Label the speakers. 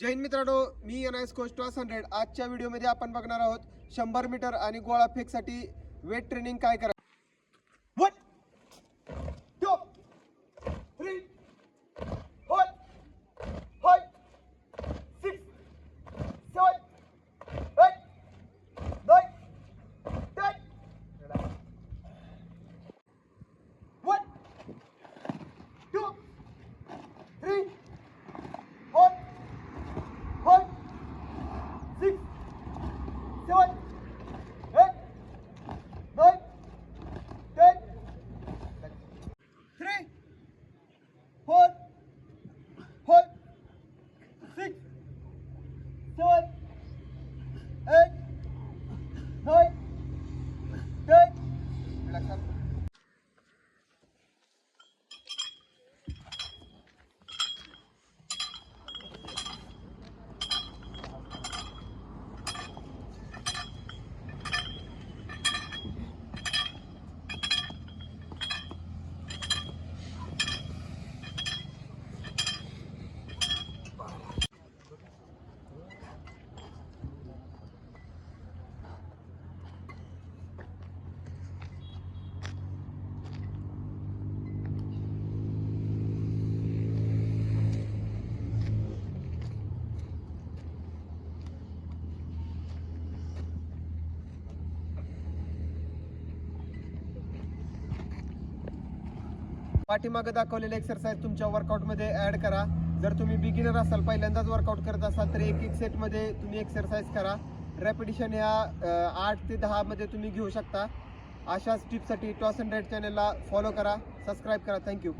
Speaker 1: जैन मित्रांनो मी N S coach toss hundred. आजच्या व्हिडिओमध्ये आपण बघणार आहोत शंभर मीटर आणि गोळा फेकसाठी वेट ट्रेनिंग काय करा पाठीमागं दाखवलेले एक्सरसाइज तुमच्या वर्कआउटमध्ये ॲड करा. जर तुम्ही बिगिनर असाल पहिल्यांदाच वर्कआउट करत असाल तर एक एक सेटमध्ये तुम्ही एक्सरसाइज करा. रेपिटिशन ह्या आठ ते दहामध्ये तुम्ही घेऊ शकता. अशाच टिप्ससाठी टॉस अँड रेड चॅनलला फॉलो करा. सबस्क्राईब करा. Thank you